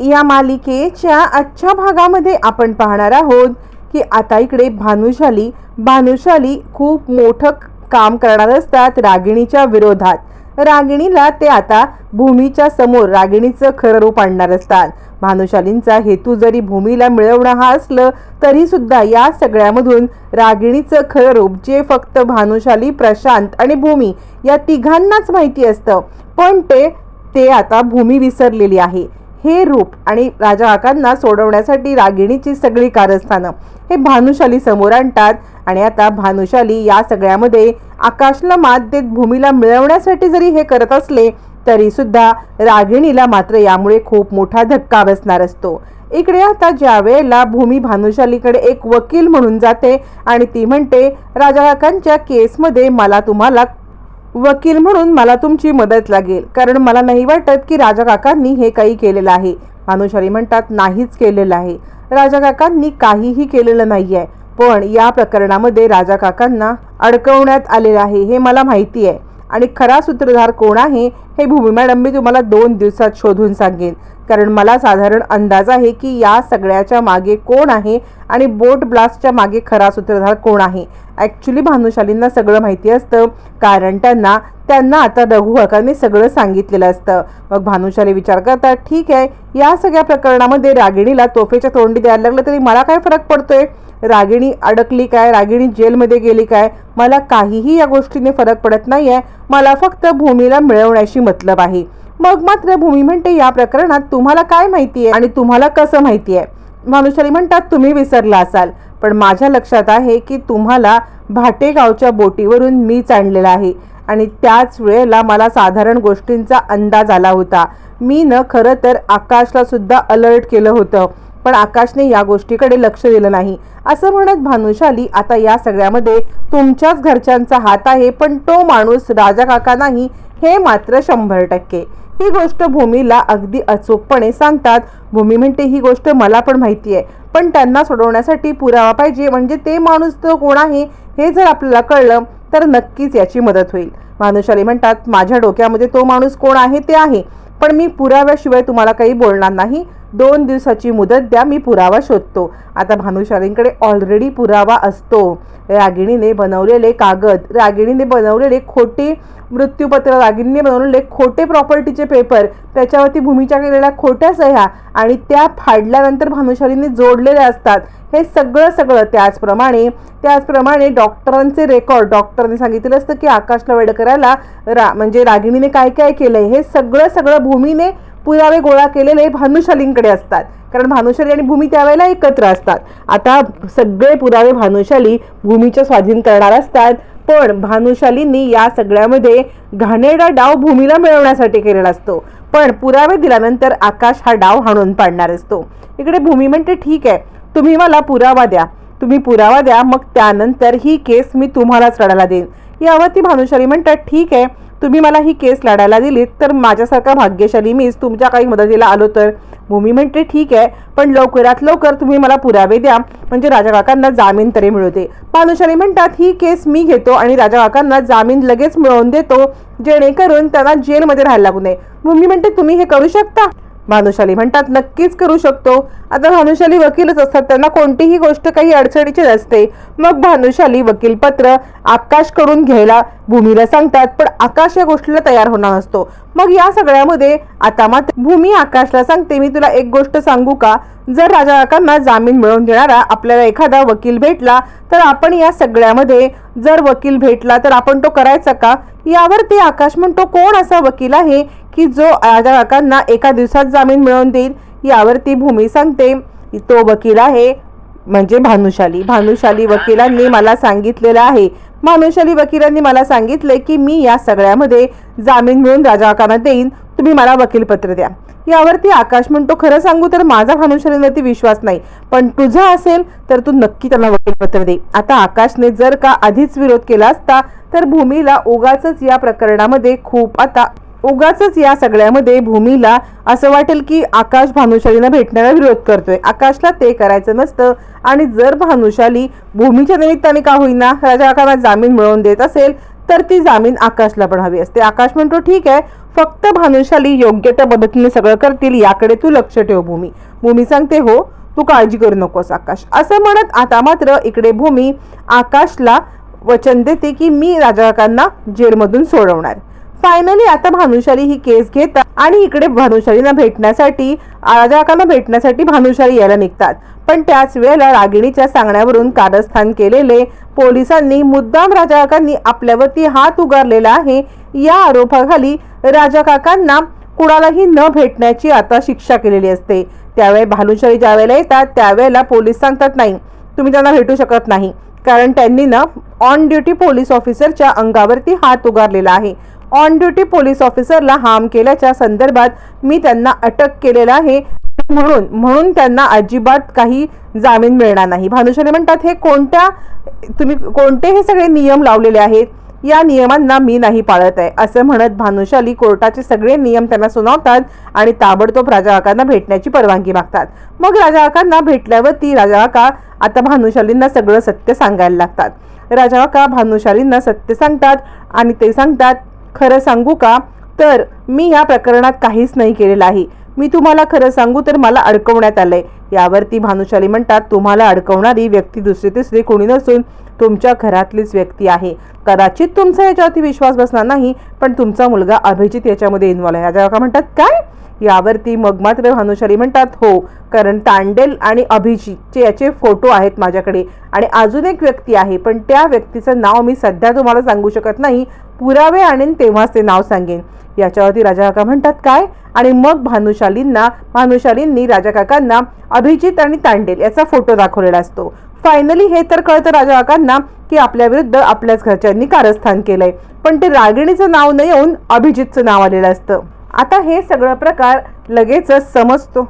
या मालिकेच्या आजच्या भागामध्ये आपण पाहणार आहोत की आता इकडे भानुशाली भानुशाली खूप मोठं काम करणार असतात रागिणीच्या विरोधात. रागिणीला ते आता भूमीच्या समोर रागिणीचं खरं रूप आणणार असतात. भानुशालींचा हेतू जरी भूमीला मिळवणं हा असलं तरी सुद्धा या सगळ्यामधून रागिणीचं खरं रूप जे फक्त भानुशाली प्रशांत आणि भूमी या तिघांनाच माहिती असतं. पण ते ते आता भूमी विसरलेली आहे. हे रूप आणि राजा काकांना सोडवण्यासाठी रागिणीची सगळी कारस्थानं. हे भानुशाली समोर आणतात आणि आता भानुशाली या सगळ्यामध्ये आकाशला मात देत भूमीला मिळवण्यासाठी जरी हे करत असले तरी सुद्धा रागिणीला मात्र यामुळे खूप मोठा धक्का बसणार असतो. इकडे आता ज्या वेळेला भूमी भानुशालीकडे एक वकील म्हणून जाते आणि ती म्हणते राजा काकांच्या केसमध्ये मला तुम्हाला वकील म्हणून मला तुमची मदत लागेल. कारण मला नाही वाटत की राजा काकांनी हे काही केलेलं आहे. भानुशाली म्हणतात नाहीच केलेलं आहे. राजा काकांनी काहीही केलेलं नाही आहे पण या प्रकरणामध्ये राजा काकांना अडकवण्यात आलेलं आहे हे मला माहिती आहे. आणि खरा सूत्रधार कोण आहे हे भूमी मॅडम मी तुम्हाला दोन दिवसात शोधून सांगेन. कारण मला साधारण अंदाज आहे की या सगळ्याच्या मागे कोण आहे आणि बोट ब्लास्टच्या मागे खरा सूत्रधार कोण आहे. ॲक्च्युली भानुशालींना सगळं माहिती असतं कारण त्यांना त्यांना आता रघुकाकांनी सगळं सांगितलेलं असतं. मग भानुशाली विचार करतात ठीक आहे या सगळ्या प्रकरणामध्ये रागिणीला तोफेच्या तोंडी द्यायला लागलं तरी मला काय फरक पडतोय? रागिणी अडकली काय? रागिणी जेलमध्ये गेली काय? मला काहीही या गोष्टीने फरक पडत नाही आहे मला फक्त भूमीला मिळवण्याशी मतलब आहे. मग मात्र भूमी म्हणते या प्रकरणात तुम्हाला काय माहिती आहे आणि तुम्हाला कसं माहिती आहे भानुशाली म्हणतात तुम्ही विसरला असाल. पण माझ्या लक्षात आहे की तुम्हाला भाटेगावच्या बोटीवरून मीच आणलेला आहे. आणि त्याच वेळेला मला साधारण गोष्टींचा अंदाज आला होता. मी न खरं तर आकाशला सुद्धा अलर्ट केलं होतं पण आकाशने या गोष्टीकडे लक्ष दिलं नाही. असं म्हणत भानुशाली आता या सगळ्यामध्ये तुमच्याच घरच्यांचा हात आहे पण तो माणूस राजा काका नाही हे मात्र शंभर टक्के. ही गोष्ट भूमीला अगदी अचूकपणे सांगतात. भूमी म्हणते ही गोष्ट मला पण माहिती आहे. पण त्यांना सोडवण्यासाठी पुरावा पाहिजे. म्हणजे ते माणूस तो कोण आहे हे जर आपल्याला कळलं तर नक्कीच याची मदत होईल. भानुशाली म्हणतात माझ्या डोक्यामध्ये तो माणूस कोण आहे ते आहे. पण मी पुराव्याशिवाय तुम्हाला काही बोलणार नाही. दोन दिवसाची मुदत द्या मी पुरावा शोधतो. आता भानुशालींकडे ऑलरेडी पुरावा असतो. रागिणीने बनवलेले कागद रागिणीने बनवलेले खोटे मृत्यूपत्र रागिणीने बनवलेले खोटे प्रॉपर्टीचे पेपर त्याच्यावरती भूमीच्या केलेल्या खोट्या सह्या आणि त्या फाडल्यानंतर भानुशालीने जोडलेले असतात. हे सगळं सगळं त्याचप्रमाणे त्याचप्रमाणे डॉक्टरांचे रेकॉर्ड डॉक्टरांनी सांगितलेलं असतं की आकाशला वेड करायला रा म्हणजे रागिणीने काय काय केलंय हे सगळं सगळं भूमीने पुरावे गोळा केलेले भानुशालींकडे असतात. कारण भानुशाली आणि भूमी त्यावेळेला एकत्र असतात. आता सगळे पुरावे भानुशाली भूमीच्या स्वाधीन करणार असतात. पण भानुशालींनी या सगळ्यामध्ये घाणेरडा डाव भूमीला मिळवण्यासाठी केलेला असतो. पण पुरावे दिल्यानंतर आकाश हा डाव हाणून पाडणार असतो. इकडे भूमी म्हणते ठीक आहे तुम्ही मला पुरावा द्या. तुम्ही पुरावा द्या मग त्यानंतर ही केस मी तुम्हालाच लढायला देईन. यावरती भानुशाली म्हणतात ठीक आहे तुम्ही मला ही केस लढायला दिलीत तर माझ्यासारखा भाग्यशाली मीच तुमच्या काही मदतीला आलो तर? भूमी म्हणते ठीक आहे पण लवकरात लवकर तुम्ही मला पुरावे द्या. म्हणजे राजा काकांना जामीन तरी मिळवते पानुशाली म्हणतात ही केस मी घेतो आणि राजा काकांना जामीन लगेच मिळवून देतो जेणेकरून त्यांना जेलमध्ये राहायला लागू नये. भूमी म्हणते तुम्ही हे करू शकता? भानुशाली म्हणतात नक्कीच करू शकतो. आता भानुशाली वकीलच असतात त्यांना कोणतीही गोष्ट काही अडचणीची नसते. मग भानुशाली वकीलपत्र आकाश करून घ्यायला भूमीला सांगतात पण आकाश या गोष्टीला तयार होणार नसतो. मग या सगळ्यामध्ये आता मात्र भूमी आकाशला सांगते मी तुला एक गोष्ट सांगू का? जर राजा काकांना जामीन मिळवून देणारा आपल्याला एखादा वकील भेटला तर आपण या सगळ्यामध्ये जर वकील भेटला तर आपण तो करायचा का? यावर ते आकाश म्हणतो कोण असा वकील आहे की जो राजा काकांना एका दिवसात जामीन मिळवून देईल यावरती भूमी सांगते तो वकील आहे म्हणजे भानुशाली. भानुशाली वकिलांनी मला सांगितलेलं आहे. भानुशाली वकिलांनी मला सांगितले की मी या सगळ्यामध्ये जामीन मिळून राजाकांना देईन. तुम्ही मला वकीलपत्र द्या. यावरती आकाश म्हणतो खरं सांगू तर माझा भानुशालीवरती विश्वास नाही पण तुझा असेल तर तू नक्की त्यांना वकीलपत्र दे. आता आकाशने जर का आधीच विरोध केला असता तर भूमीला उगाच या प्रकरणामध्ये खूप आता उगाच या सगळ्यामध्ये भूमीला असं वाटेल की आकाश भानुशालीनं भेटण्याला विरोध करतोय. आकाशला ते करायचं नसतं आणि जर भानुशाली भूमीच्या निमित्ताने का होईना राजा काकांना जामीन मिळवून देत असेल तर ती जामीन आकाशला पण हवी असते. आकाश म्हणतो ठीक आहे फक्त भानुशाली योग्य त्या पद्धतीने सगळं करतील याकडे तू लक्ष ठेव भूमी. भूमी सांगते हो तू काळजी करू नकोस आकाश. असं म्हणत आता मात्र इकडे भूमी आकाशला वचन देते की मी राजाकांना जेलमधून सोडवणार. फायनली आता भानुशाली ही केस घेतात आणि इकडे भानुशालींना भेटण्यासाठी राजाकांना भेटण्यासाठी भानुशाली यायला निघतात. पण त्याच वेळेला रागिणीच्या सांगण्यावरून कारस्थान केलेले पोलिसांनी मुद्दाम राजाकांनी आपल्यावरती हात उगारलेला आहे. या आरोपाखाली राजा काकांना कुणालाही न भेटण्याची आता शिक्षा केलेली असते. त्यावेळी भानुशाली ज्या वेळेला येतात त्यावेळेला पोलीस सांगतात नाही तुम्ही त्यांना भेटू शकत नाही. कारण त्यांनी ना ऑन ड्युटी पोलीस ऑफिसरच्या अंगावरती हात उगारलेला आहे. ऑन ड्युटी पोलीस ऑफिसरला हार्म केल्याच्या संदर्भात मी त्यांना अटक केलेला आहे. म्हणून म्हणून त्यांना अजिबात काही जामीन मिळणार नाही. भानुशाली म्हणतात हे कोणत्या तुम्ही कोणते हे सगळे नियम लावलेले आहेत? या नियमांना मी नाही पाळत आहे. असं म्हणत भानुशाली कोर्टाचे सगळे नियम त्यांना सुनावतात आणि ताबडतोब राजा काकांना भेटण्याची परवानगी मागतात. मग राजा काकांना भेटल्यावरती राजा काका आता भानुशालींना सगळं सत्य सांगायला लागतात. राजा काका भानुशालींना सत्य सांगतात आणि ते सांगतात खरं सांगू का? तर मी या प्रकरणात काहीच नाही केलेलं आहे. मी तुम्हाला खरं सांगू तर मला अडकवण्यात आलंय. यावरती भानुशाली म्हणतात तुम्हाला अडकवणारी व्यक्ती दुसरी तिसरी कोणी नसून तुमच्या घरातलीच व्यक्ती आहे. कदाचित तुमचा याच्यावरती विश्वास बसणार नाही पण तुमचा मुलगा अभिजित याच्यामध्ये इन्व्हॉल्व आहे. या ज्या का म्हणतात काय? यावरती मग मात्र भानुशाली म्हणतात हो कारण तांडेल आणि अभिजितचे याचे फोटो आहेत माझ्याकडे आणि अजून एक व्यक्ती आहे पण त्या व्यक्तीचं नाव मी सध्या तुम्हाला सांगू शकत नाही. पुरावे आणेन तेव्हाच ते नाव सांगेन. याच्यावरती राजा काका म्हणतात काय? आणि मग भानुशालींना भानुशालींनी राजा काकांना अभिजित आणि तांडेल याचा फोटो दाखवलेला असतो. फायनली हे तर कळतं राजा काकांना की आपल्या विरुद्ध आपल्याच घरच्यांनी कारस्थान केलंय. पण ते रागिणीचं नाव न येऊन अभिजितचं नाव आलेलं असतं. आता हे सगळं प्रकार लगेचच समजतो.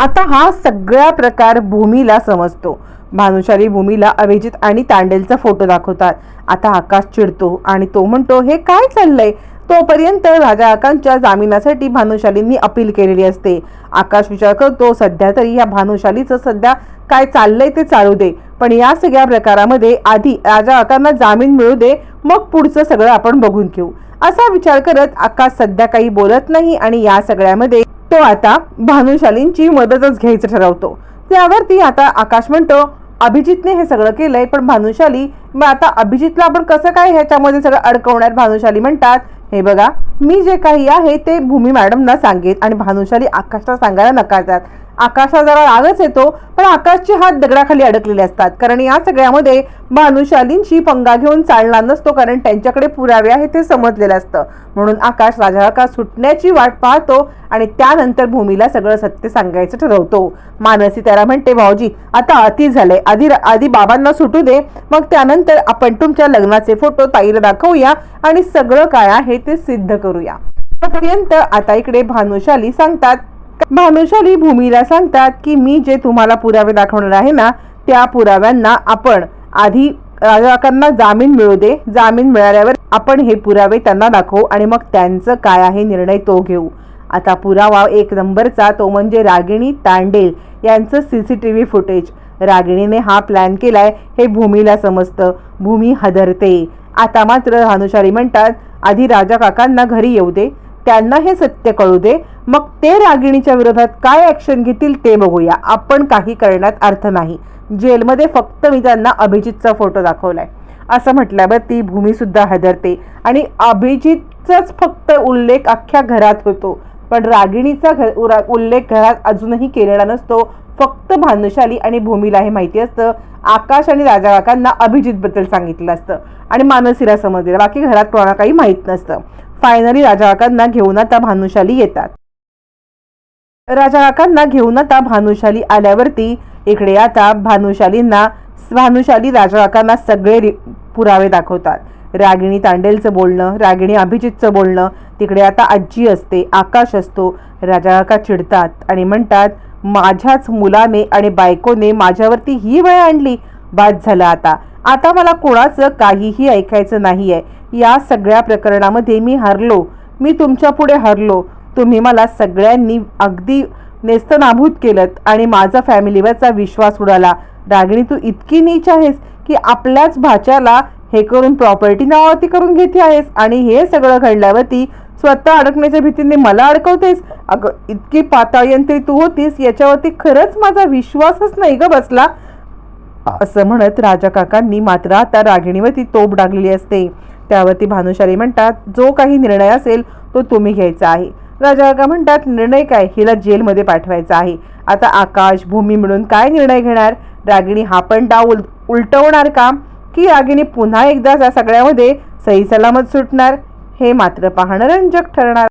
आता हा सगळा प्रकार भूमीला समजतो. भानुशाली भूमीला अभिजित आणि तांडेलचा फोटो दाखवतात. आता आकाश चिडतो आणि तो म्हणतो हे काय चाललंय? तोपर्यंत राजा आकांच्या जामिनासाठी भानुशालींनी अपील केलेली असते. आकाश विचार करतो सध्या तरी या भानुशालीचं सध्या काय चाललंय ते चालू दे. पण या सगळ्या प्रकारामध्ये आधी राजा आकांना जामीन मिळू दे मग पुढचं सगळं आपण बघून घेऊ. असा विचार करत आकाश सध्या काही बोलत नाही आणि या सगळ्यामध्ये तो आता भानुशालींची मदतच घ्यायचं ठरवतो. त्यावरती आता आकाश म्हणतो अभिजितने हे सगळं केलंय पण भानुशाली मग आता अभिजितला आपण कसं काय ह्याच्यामध्ये सगळं अडकवणार भानुशाली म्हणतात? हे बघा मी जे काही आहे ते भूमी मॅडमना सांगेन आणि भानुशाली आकाशला सांगायला नकारतात आकाशा जरा रागच येतो पण आकाशचे हात दगडाखाली अडकलेले असतात. कारण या सगळ्यामध्ये भानुशालींशी पंगा घेऊन चालणार नसतो कारण त्यांच्याकडे पुरावे आहे ते समजलेलं असतं. म्हणून आकाश राजा सुटण्याची वाट पाहतो आणि त्यानंतर भूमीला सगळं सत्य सांगायचं ठरवतो. मानसी त्याला म्हणते भाऊजी आता अति झालंय आधी आधी बाबांना सुटू दे. मग त्यानंतर आपण तुमच्या लग्नाचे फोटो ताईला दाखवूया आणि सगळं काय आहे ते सिद्ध करूया. तोपर्यंत आता इकडे भानुशाली सांगतात भानुशाली भूमीला सांगतात की मी जे तुम्हाला पुरावे दाखवणार आहे ना त्या पुराव्यांना आपण आधी राजाकांना जामीन मिळू दे. जामीन मिळाल्यावर आपण हे पुरावे त्यांना दाखवू आणि मग त्यांचं काय आहे निर्णय तो घेऊ. आता पुरावा एक नंबरचा तो म्हणजे रागिणी तांडेल यांचं C C T V footage. रागिणीने हा प्लॅन केलाय हे भूमीला समजतं. भूमी हदरते. आता मात्र भानुशाली म्हणतात आधी राजा काकांना घरी येऊ दे. त्यांना हे सत्य कळू दे. मग ते रागिणीच्या विरोधात काय ॲक्शन घेतील ते बघूया. आपण काही करण्यात अर्थ नाही. जेलमध्ये फक्त मी त्यांना अभिजितचा फोटो दाखवलाय. असं म्हटल्यावर ती भूमीसुद्धा हदरते. आणि अभिजितचाच फक्त उल्लेख अख्ख्या घरात होतो. पण रागिणीचा घर उरा- उल्लेख घरात अजूनही केलेला नसतो. फक्त भानुशाली आणि भूमीला हे माहिती असतं. आकाश आणि राजा काकांना अभिजितबद्दल सांगितलं असतं. आणि मानसीला समजलेलं. बाकी घरात कोणाला काही माहीत नसतं. फायनली राजा काकांना घेऊन आता भानुशाली येतात. राजा काकांना घेऊन आता भानुशाली आल्यावरती इकडे आता भानुशालींना भानुशाली राजा काकांना सगळे पुरावे दाखवतात. रागिणी तांडेलचं बोलणं रागिणी अभिजितचं बोलणं तिकडे आता आजी असते आकाश असतो. राजा काका चिडतात आणि म्हणतात माझ्याच मुलाने आणि बायकोने माझ्यावरती ही वेळ आणली. बाद झालं आता. आता मला कोणाचं काहीही ऐकायचं नाही आहे या सगळ्या प्रकरणामध्ये मी हरलो. मी तुमच्यापुढे हरलो. तुम्ही मला सगळ्यांनी अगदी नेस्तनाभूत केलं आणि माझा फॅमिलीवरचा विश्वास उडाला. रागिणी तू इतकी नीच आहेस की आपल्याच भाच्याला हे करून प्रॉपर्टी नावावरती करून घेते आहेस आणि हे सगळं घडल्यावरती स्वतः अडकण्याच्या भीतीने मला अडकवतेस? अगं इतकी पाताळयंत्री तू होतीस याच्यावरती खरंच माझा विश्वासच नाही ग बसला. असं म्हणत राजा काकांनी मात्र आता रागिणीवरती तोप डागली असते. त्यावरती भानुशाली म्हणतात जो काही निर्णय असेल तो तुम्ही घ्यायचा आहे. राजा का म्हणतात निर्णय काय? हिला जेलमध्ये पाठवायचा आहे. आता आकाश भूमी मिळून काय निर्णय घेणार? रागिणी हा पण डाव उल उलटवणार का? की रागिणी पुन्हा एकदा या सगळ्यामध्ये सही सलामत सुटणार? हे मात्र पाहणं रंजक ठरणार.